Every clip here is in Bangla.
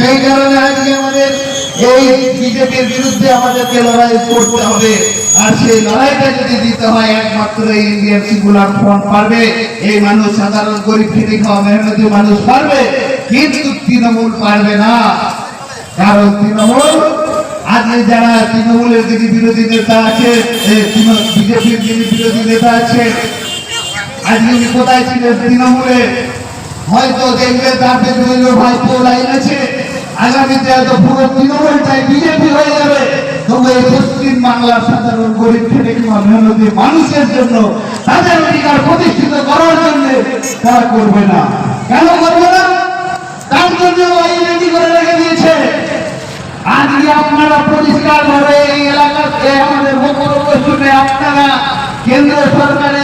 সেই কারণে আজকে আমাদের এই বিজেপির বিরুদ্ধে আমাদেরকে লড়াই করতে হবে। আর সেই লড়াইটা যদি দিতে হয়, একমাত্র এই ইন্ডিয়ান সিকুলার ফ্রন্ট পারবে। এই মানুষ সাধারণ গরিব খেটে খাওয়া মেহনতি মানুষ পারবে, কিন্তু তৃণমূল পারবে না। কারণ তৃণমূল, আজকে যারা তৃণমূলের যিনি বিরোধী নেতা আছে বিজেপির যিনি বিরোধী নেতা আছে আজকে কোথায় তৃণমূলে। হয়তো দেখবে আগামীতে হয়তো পুরো বিজেপি হয়ে যাবে। মানুষের জন্য তাদের অধিকার প্রতিষ্ঠিত করার জন্য তারা করবে না। কেন করবে না? তার জন্য করে রেখে দিয়েছে। আজকে আপনারা পরিষ্কার ভাবে এই এলাকাতে আমাদের আপনারা কেন্দ্র সরকারের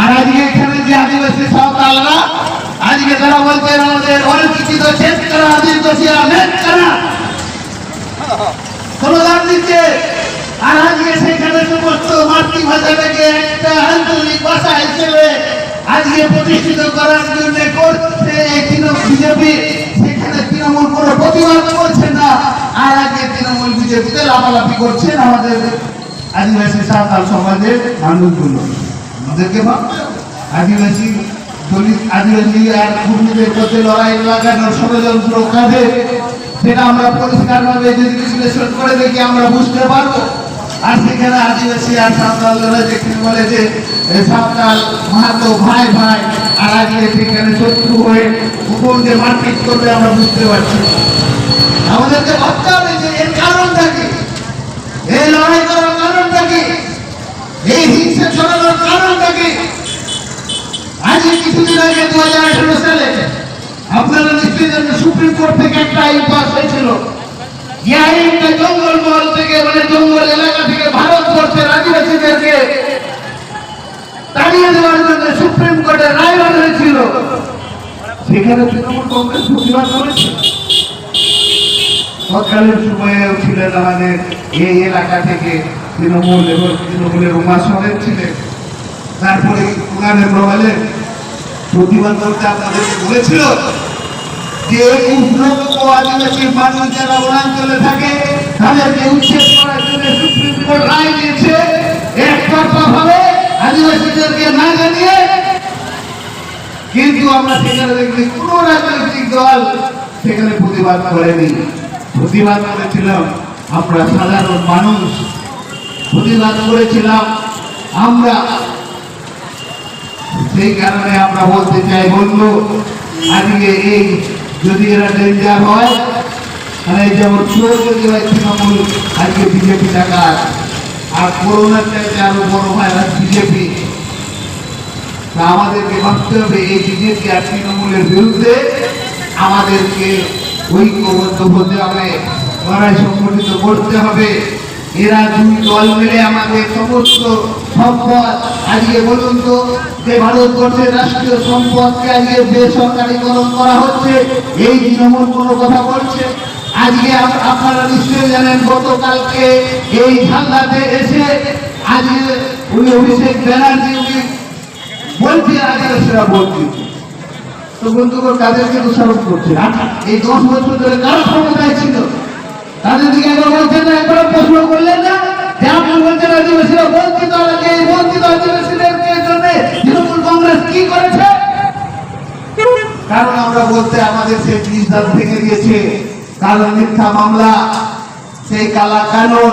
আর আজকে এখানে যে আদিবাসী সাঁওতালরা আজকে তারা বলছেন আমাদের অলিখিত শেষ করা আদিবাসী আমেদ করা স্লোগান দিচ্ছে? আর আজকে সেখানে সমস্ত একটা আঞ্চলিক ভাষা হিসেবে আজকে প্রতিষ্ঠিত করার জন্য করছে এই বিজেপি। সেখানে তৃণমূল কোনো প্রতিবাদ করছে না। আর আজকে তৃণমূল বিজেপিতে লাফালাফি করছেন আমাদের আদিবাসী সাঁওতাল সমাজের মানুষগুলো। আমাদেরকে ভাবতে আদিবাসী দলিত আদিবাসী আর কর্মীদের মধ্যে লড়াই লাগানোর ষড়যন্ত্র কাঁধে সেটা আমরা পরিষ্কারভাবে যদি বিশ্লেষণ করে দেখি, আমরা বুঝতে পারব। আর সেখানে আদিবাসী আর সাঁওতালরা যেখানে বলে যে সাঁওতাল মাহাতো ভাই ভাই আর আজকে সেখানে শত্রু হয়ে কুকুরকে মারপিট করবে, আমরা বুঝতে পারছি। আমাদেরকে ভাবতে হবে যে এর কারণটা কি? এই লড়াই করার কারণটা কি? এই হিংসা ছড়ানোর কারণটা কি? আজকে কিছুদিন আগে দু হাজার আঠারো সালে আপনারা নিশ্চয়ই সুপ্রিম কোর্ট থেকে একটা আইন পাস হয়েছিল। থেকে মানে জঙ্গল এলাকা থেকে ভারতবর্ষের আদিবাসীদেরকে তাড়িয়ে দেওয়ার জন্য সুপ্রিম কোর্টের রায় হয়েছিল। সেখানে তৃণমূল কংগ্রেস প্রতিবাদ সময়েও ছিলেন আমাদের এই এলাকা থেকে তৃণমূল এবং তৃণমূলের উমা ছিলেন। তারপরে ওনাদের মোবাইলে প্রতিবাদ করতে আপনাদেরকে বলেছিল যে একুশ লক্ষ আদিবাসী মানুষ যারা অঞ্চলে থাকে, তাদেরকে উচ্ছেদ করার জন্য সুপ্রিম কোর্ট রায় দিয়েছে। একতরফা ভাবে আদিবাসীদেরকে না জানিয়ে। কিন্তু আমরা সেখানে দেখি কোন রাজনৈতিক দল সেখানে প্রতিবাদ করেনি। প্রতিবাদ করেছিলাম আমরা সাধারণ মানুষ। প্রতিবাদ করেছিলাম আমরা। সেই কারণে আমরা বলতে চাই, বন্ধু, আজকে এই যদি এরা ডেঞ্জার হয় মানে যেমন চোর যদি হয়, তৃণমূল আজকে বিজেপি টাকার আর করোনার চাইতে আরও বড় ভাইরাস বিজেপি। তা আমাদেরকে ভাবতে হবে, এই বিজেপি আর তৃণমূলের বিরুদ্ধে আমাদেরকে ঐক্যবদ্ধ হতে হবে, লড়াই সংগঠিত করতে হবে। এরা দুই দল মিলে আমাদের সমস্ত সম্পদ আজকে বলুন তো, যে ভারতবর্ষের রাষ্ট্রীয় সম্পদকে আজকে বেসরকারীকরণ করা হচ্ছে, এই তৃণমূল কোনো কথা বলছে? আজকে আপ- আপনারা নিশ্চয়ই জানেন, গতকালকে এই ঝান্ডাতে এসে আজকে উনি অভিষেক ব্যানার্জি, উনি বলছি আদিবাসীরা বলছি তো বন্ধুগণ, তাদেরকে দোষারোপ করছে। এই দশ বছর ধরে কারা ক্ষমতায় ছিল? তাদের দিকে একবার বলছেন না, একবার প্রশ্ন করলেন না। যে আপনি বলছেন, আদিবাসীরা বঞ্চিত এই বঞ্চিত আদিবাসীদেরকে জন্য তৃণমূল কংগ্রেস কি করেছে? কারণ আমরা বলতে আমাদের সেই জিনিস দাঁত ভেঙে দিয়েছে কারণ মিথ্যা মামলা, সেই কালা কানুন,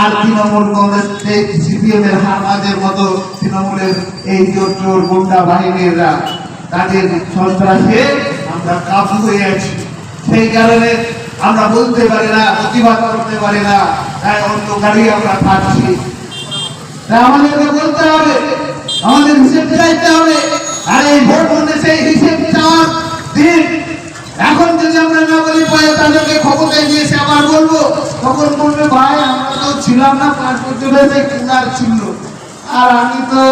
আর তৃণমূল কংগ্রেস সিপিএম এর হামাদের মতো তৃণমূলের এই জোর চোর গুন্ডা বাহিনীরা। তাদের সন্ত্রাসে আমরা কাবু হয়ে আছি। সেই কারণে আমরা বলতে পারি না, প্রতিবাদ করতে পারি না। তাই অন্ধকারই আমরা থাকছি। তাই আমাদেরকে বলতে হবে, আমাদের হিসেব চাইতে হবে। আর এই ভোট সেই হিসেব চাওয়ার দিন। এখন যদি আমরা না বলি ভাই তাদেরকে ক্ষমতায় দিয়েছে আবার বলব তখন বলবে ভাই, আমরা তো ছিলাম না, পাঁচ বছরের এই কুনার ছিল। আর আমি তো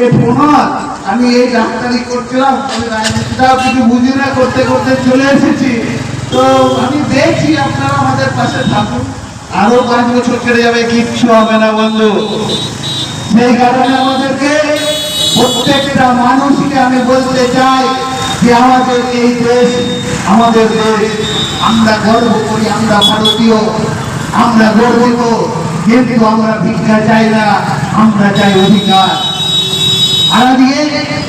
এই ফোনার আমি এই ডাক্তারি করছিলাম রাজনীতিটাও কিছু বুঝি না করতে করতে চলে এসেছি। তো আমি দেখছি আপনারা আমাদের পাশে থাকুন। আরও পাঁচ বছর কেটে যাবে, কিচ্ছু হবে না বন্ধু। সেই কারণে আমাদেরকে প্রত্যেকটা মানুষকে আমি বলতে চাই যে আমাদের এই দেশ, আমাদের দেশ, আমরা গর্ব করি, আমরা ভারতীয়, আমরা গর্বিত, কিন্তু আমরা ভিক্ষা চাই না, আমরা চাই অধিকার। আর আজকে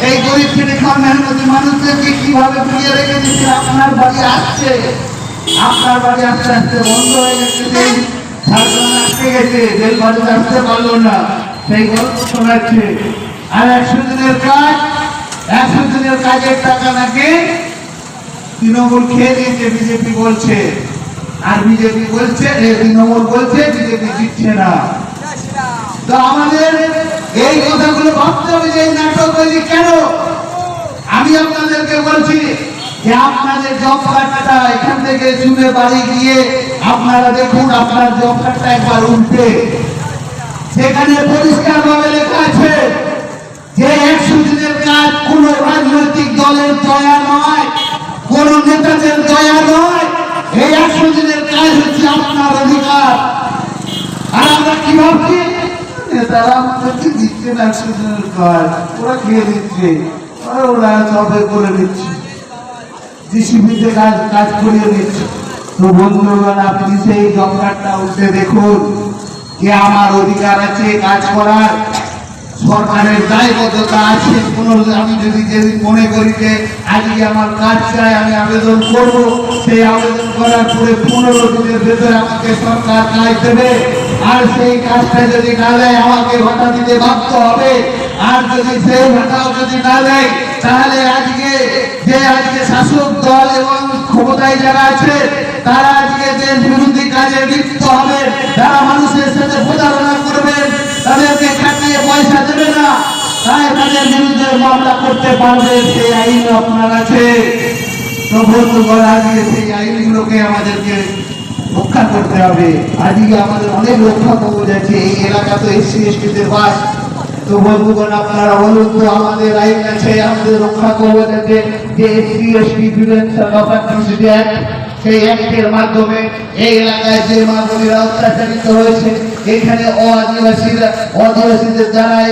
এই গরিব খেটে মেহনতি মানুষদেরকে কীভাবে ফিরিয়ে রেখে দিচ্ছে আপনার বাড়ি আসছে। আপনার বাড়ি আস্তে আস্তে বন্ধ হয়ে গেছে বাড়িতে আসতে পারল না সেই গল্প আর কাজ কাজের টাকা তৃণমূল খেয়ে বিজেপি বলছে। আর বিজেপি বলছে তৃণমূল বলছে, বিজেপি দিচ্ছে না। তো আমাদের এই কথাগুলো ভাবতে হবে যে এই নাটক তৈরি কেন? আমি আপনাদেরকে বলছি যে আপনাদের জব কার্ডটা এখান থেকে শুনে বাড়ি গিয়ে আপনারা দেখুন আপনার জব কার্ডটা একবার উল্টে। সেখানে পরিষ্কার ভাবে লেখা আছে যে একশো দিনের কাজ কোন রাজনৈতিক দলের দয়া নয়, কোন নেতাদের দয়া নয়। এই একশো দিনের কাজ হচ্ছে আপনার অধিকার। আর আমরা কি ভাবছি? নেতারা আমাদেরকে দিচ্ছে না একশো দিনের কাজ ওরা খেয়ে দিচ্ছে। ওরা সবে করে দিচ্ছে জিসিবিতে কাজ কাজ করিয়ে দিচ্ছে। তো বন্ধুগণ, আপনি সেই জব কার্ডটা উঠে দেখুন। যে আমার অধিকার আছে কাজ করার? সরকারের দায়বদ্ধতা আছে। কোন আমি যদি যেদিন মনে করি যে আজকে আমার কাজ চাই, আমি আবেদন করব। সেই আবেদন করার পরে পনেরো দিনের ভেতরে আমাকে সরকার কাজ দেবে। আর সেই কাজটা যদি না দেয়, আমাকে ভাতা দিতে বাধ্য হবে। আর যদি সেই ভাতাও যদি না দেয়, তাহলে আজকে যে আজকে শাসক দল এবং ক্ষমতায় যারা আছে, তারা আজকে যে বিরোধী কাজে লিপ্ত হবে, তারা মানুষের সাথে প্রতারণা করবেন তাদেরকে খাটিয়ে পয়সা দেবে না। তাই তাদের বিরুদ্ধে মামলা করতে পারবে, সেই আইন আপনার আছে। তো বন্ধুগণ আজকে সেই আইনগুলোকে আমাদেরকে রক্ষা করতে হবে। আজকে আমাদের অনেক রক্ষা কবচ আছে এই এলাকা তো এসসি এসটিদের বাস। তো বন্ধুগণ, আপনারা বলুন তো, আমাদের আইন আছে আমাদের রক্ষা কবচ আছে যে এসসি, এসটি অ্যাক্ট সেই অ্যাক্টের মাধ্যমে এই এলাকায় যে মা বোনেরা অত্যাচারিত হয়েছে, এখানে অআদিবাসীরা, অআদিবাসীদের দ্বারাই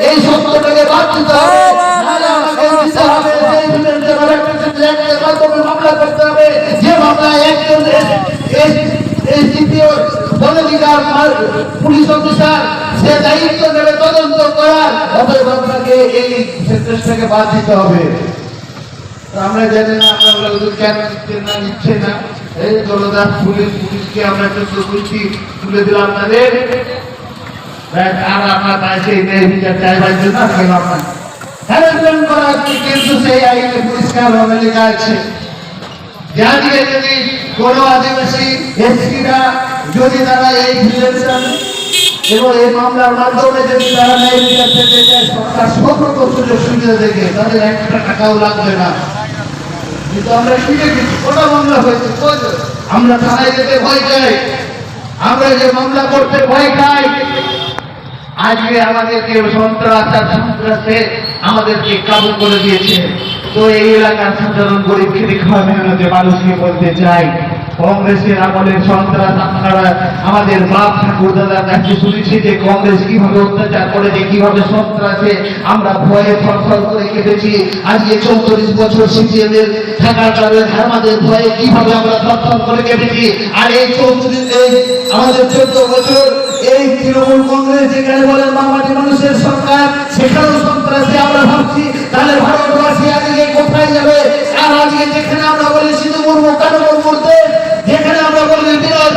পুলিশ অফিসার, সে দায়িত্ব নেবে, তদন্ত করার। অতএব আপনাকে এই সেন্টেন্সটাকে বাদ দিতে হবে। আমরা জানি না, আমরা কেন না নিচ্ছে না। এই দলদাস পুলিশ, পুলিশকে আমরা চোদ্দ বলছি তুলে দিলাম আপনাদের আর আমরা কিন্তু সেই আইনে পরিষ্কার ভাবে লেখা আছে। জানিয়ে যদি কোন আদিবাসী এসপিরা যদি তারা এই প্রিভেনশন এবং এই মামলার মাধ্যমে যদি তারা ন্যায় বিচার পেতে চায়, সরকার সকল সুযোগ সুবিধা দেখে তাদের একটা টাকাও লাগবে না। কিন্তু আমরা শিখে গেছি কোটা মামলা হয়েছে? আমরা থানায় যেতে ভয় চাই, আমরা যে মামলা করতে ভয় খাই। আজকে আমাদেরকে সন্ত্রাস আর সন্ত্রাসে আমাদেরকে কাবু করে দিয়েছে। তো এই এলাকার সাধারণ গরিব খেতে খাওয়া মেহনতে মানুষকে বলতে চাই, কংগ্রেসের আমলের সন্ত্রাস আপনারা, আমাদের বাপ ঠাকুর দাদার কাছে শুনেছি যে কংগ্রেস কীভাবে অত্যাচার করেছে কীভাবে সন্ত্রাসে আমরা ভয়ে থরথর করে কেটেছি আজকে চৌত্রিশ বছর সিপিএম এর থাকার কারণে আমাদের ভয়ে কীভাবে আমরা থরথর করে কেটেছি আর এই চৌত্রিশ আমাদের চোদ্দ বছর এই তৃণমূল কংগ্রেস যেখানে বলে বাংলাটি মানুষের সরকার, সেখানেও সন্ত্রাসী আমরা ভাবছি। তাহলে ভারতবাসী আজকে কোথায় যাবে? আর আজকে যেখানে আমরা বলি সিধু মুর্মু কেন মুহূর্তে যেখানে আমরা বলি বিনয়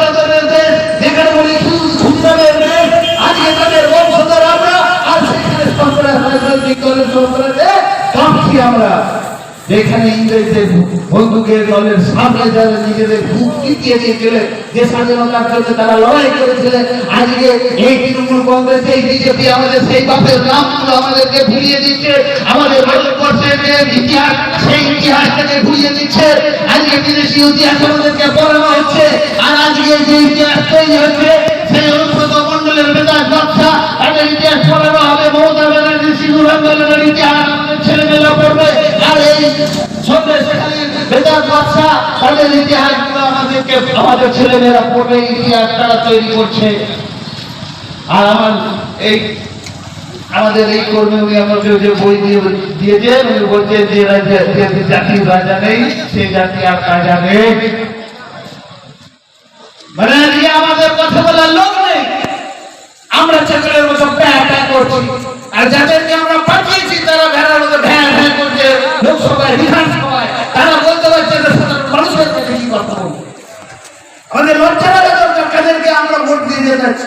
যেখানে ইংরেজদের বন্দুকের দলের সামনে যারা নিজেদের বুক টিকিয়ে দিয়েছিলেন যে স্বাধীনতার জন্য তারা লড়াই করেছিলেন, আজকে এই তৃণমূল কংগ্রেস, এই বিজেপি আমাদের সেই বাপের নামগুলো আমাদেরকে ভুলিয়ে দিচ্ছে। আমাদের ভারতবর্ষের যে ইতিহাস, সেই ইতিহাসটাকে ভুলিয়ে দিচ্ছে। আজকে বিদেশি ইতিহাস আমাদেরকে পড়ানো হচ্ছে। আর আজকে যে ইতিহাস তৈরি হচ্ছে, সেই অনুব্রত মন্ডলের বেদাস বাচ্চা, তাদের ইতিহাস পড়ানো হবে। মমতা ব্যানার্জি সিঙ্গুর আন্দোলনের ইতিহাস আমাদের ছেলেমেয়েরা পড়বে। সন্দেশখালীর বেদাস বাচ্চা তাদের ইতিহাসগুলো আমাদেরকে, আমাদের ছেলেমেয়েরা পড়বে ইতিহাস তারা তৈরি করছে। আর আমার এই, আমাদের এই কর্মী উনি আমাকে যে বই দিয়ে দিয়েছেন, উনি বলছেন যে রাজা রাজা নেই সেই জাতি আর রাজা নেই। মানে আজকে আমাদের কথা বলার লোক নেই। আমরা ছেলের মতো প্যা প্যা করছি। আর যাদেরকে আমরা লোকসভায় বিধানসভায় তারা বলতে পারছে যে সাধারণ মানুষের কাছে কি আমাদের লজ্জা লাগা দরকার কাদেরকে আমরা ভোট দিয়ে যাচ্ছি।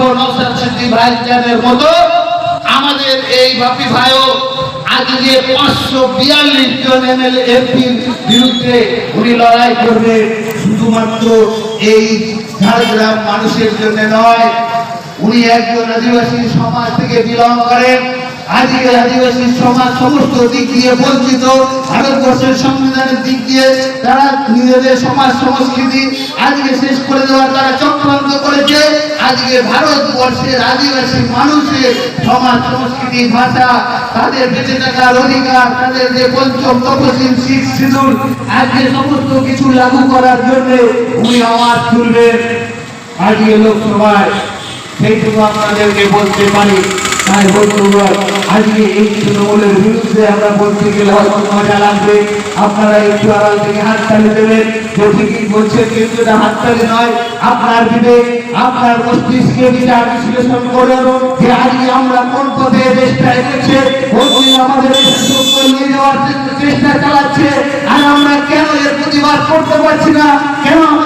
বলব সিদ্দিক ভাইজানের মতো, আমাদের এই বাপি ভাইও আজকে পাঁচশো বিয়াল্লিশ জন এমএলএ এমপির বিরুদ্ধে উনি লড়াই করবে, শুধুমাত্র এই ঝাড়গ্রাম মানুষের জন্য নয়, উনি একজন আদিবাসী সমাজ থেকে বিলং করেন। আজকে আদিবাসী সমাজ সমস্ত দিক দিয়ে বঞ্চিত। ভারতবর্ষের সংবিধানের দিক দিয়ে তারা নিজেদের সমাজ সংস্কৃতি আজকে শেষ করে দেওয়ার তারা চক্রান্ত করেছে। আজকে ভারতবর্ষের আদিবাসী মানুষের সমাজ সংস্কৃতি ভাষা, তাদের বেঁচে থাকার অধিকার, তাদের যে পঞ্চম তপশিল শিখ সিঁদুর, আজকে সমস্ত কিছু লাগু করার জন্য উনি আওয়াজ তুলবেন। আজকে লোকসভায় সেইটুকু আপনাদেরকে বলতে পারি। তাই বন্ধুগণ, আজকে এই তৃণমূলের বিরুদ্ধে আমরা বলতে গেলে হয়তো মজা লাগবে। আপনারা একটু আড়াল থেকে হাততালি দেবেন। ঠিকই বলছে কিন্তু এটা হাততালি নয়, আপনার বিবেক আপনার মস্তিষ্কে বিচার বিশ্লেষণ করুন যে আজকে আমরা কোন পথে দেশটা এসেছে বলছি আমাদের নিয়ে যাওয়ার চেষ্টা চালাচ্ছে, আর আমরা কেন এর প্রতিবাদ করতে পারছি না? কেন আমাদের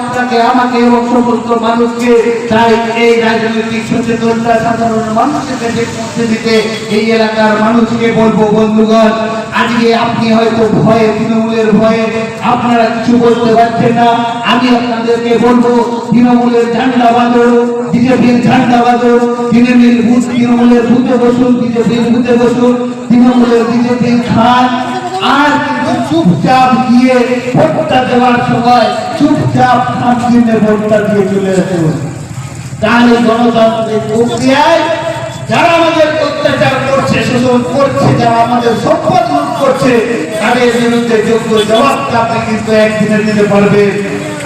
আপনাকে আমাকে এবং সমস্ত মানুষকে তাই এই রাজনৈতিক সচেতনতা সাধারণ মানুষের কাছে পৌঁছে দিতে এই এলাকার মানুষকে বলব, বন্ধুগণ, আজকে আপনি হয়তো ভয়ে, তৃণমূলের ভয়ে আপনারা কিছু বলতে পারছেন না। আমি আপনাদেরকে বলব, তৃণমূলের ঝান্ডা বাঁধো, বিজেপির ঝান্ডা বাঁধো, তৃণমূলের ভূত তৃণমূলের ভূতে বসুন, বিজেপির ভূতে বসুন, তৃণমূলের বিজেপির খান। আর কিন্তু চুপচাপ গিয়ে ভোটটা দেওয়ার সময় চুপচাপ কিনে ভোটটা দিয়ে চলে আসুন তাহলে গণতান্ত্রিক প্রক্রিয়ায় যারা আমাদের অত্যাচার করছে, শোষণ করছে, যারা আমাদের সম্পদ লুট করছে, তাদের বিরুদ্ধে যোগ্য জবাবটা আপনি কিন্তু একদিনে দিতে পারবেন।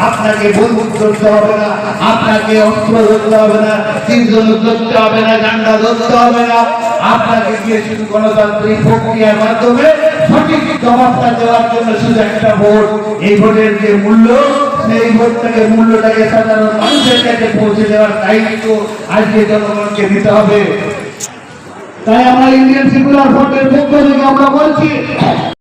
আপনাকে বন্দুক ধরতে হবে না, আপনাকে অস্ত্র ধরতে হবে না তীর্ধন ধরতে হবে না ডান্ডা ধরতে হবে না। আপনাকে গিয়ে শুধু গণতান্ত্রিক প্রক্রিয়ার মাধ্যমে সঠিক জবাবটা দেওয়ার জন্য শুধু একটা ভোট। এই ভোটের যে মূল্য, সেই ভোটটাকে, মূল্যটাকে সাধারণ মানুষের কাছে পৌঁছে দেওয়ার দায়িত্ব আজকে জনগণকে দিতে হবে। তাই আমরা ইন্ডিয়ান সেকুলার ফ্রন্টের পক্ষ থেকে আমরা বলছি